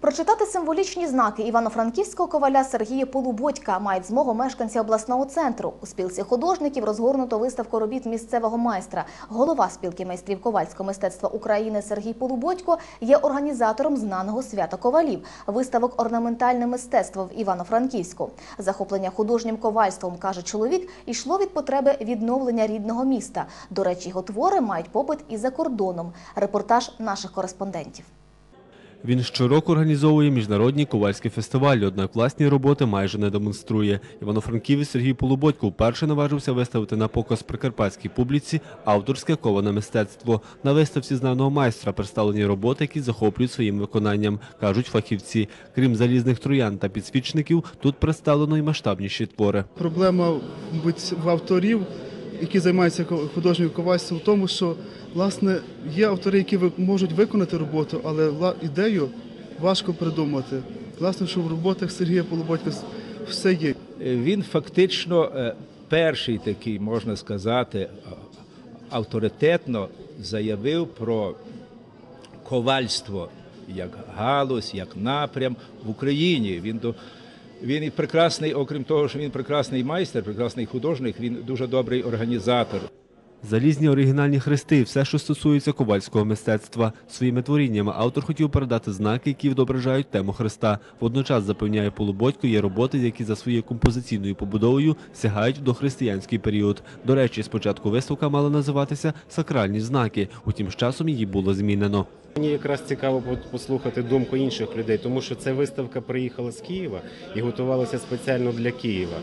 Прочитати символічні знаки івано-франківського коваля Сергія Полубодька мають змогу мешканці обласного центру. У спілці художників розгорнуто виставку робіт місцевого майстра. Голова спілки майстрів ковальського мистецтва України Сергій Полубодько є організатором знаного свята ковалів виставок орнаментальне мистецтво в Івано-Франківську. Захоплення художнім ковальством, каже чоловік, йшло від потреби відновлення рідного міста. До речі, його твори мають попит і за кордоном. Репортаж наших кореспондентів. Він щороку організовує міжнародні ковальські фестивалі, однак власні роботи майже не демонструє. Івано-Франківець Сергій Полубодько вперше наважився виставити на показ прикарпатській публіці авторське коване мистецтво. На виставці знаного майстра представлені роботи, які захоплюють своїм виконанням, кажуть фахівці. Крім залізних троян та підсвічників, тут представлено й масштабніші твори. Проблема мабуть, в авторів, які займаються художньою ковальством, в тому, що власне є автори, які можуть виконати роботу, але ідею важко придумати. Власне, що в роботах Сергія Полуботька все є. Він фактично е, перший такий, можна сказати, авторитетно заявив про ковальство як галузь, як напрям в Україні. Він до він і прекрасний, окрім того, що він прекрасний майстер, прекрасний художник, він дуже добрий організатор. Залізні оригінальні хрести, все, що стосується ковальського мистецтва. Своїми творіннями автор хотів передати знаки, які відображають тему хреста. Водночас запевняє Полуботько, є роботи, які за своєю композиційною побудовою сягають в дохристиянський період. До речі, спочатку виставка мала називатися Сакральні знаки. Утім, з часом її було змінено. Мені якраз цікаво по- послухати думку інших людей, тому що ця виставка приїхала з Києва і готувалася спеціально для Києва.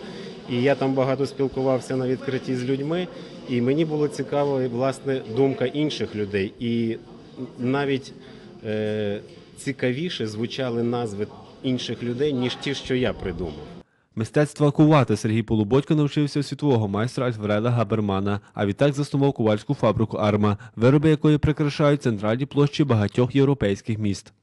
І я там багато спілкувався на відкритті з людьми, і мені було цікаво власне думка інших людей. І навіть е, цікавіше звучали назви інших людей, ніж ті, що я придумав. Мистецтва кувати Сергій Полуботько навчився у світового майстра Альфреда Габермана, а відтак заснував ковальську фабрику Арма, вироби якої прикрашають центральні площі багатьох європейських міст.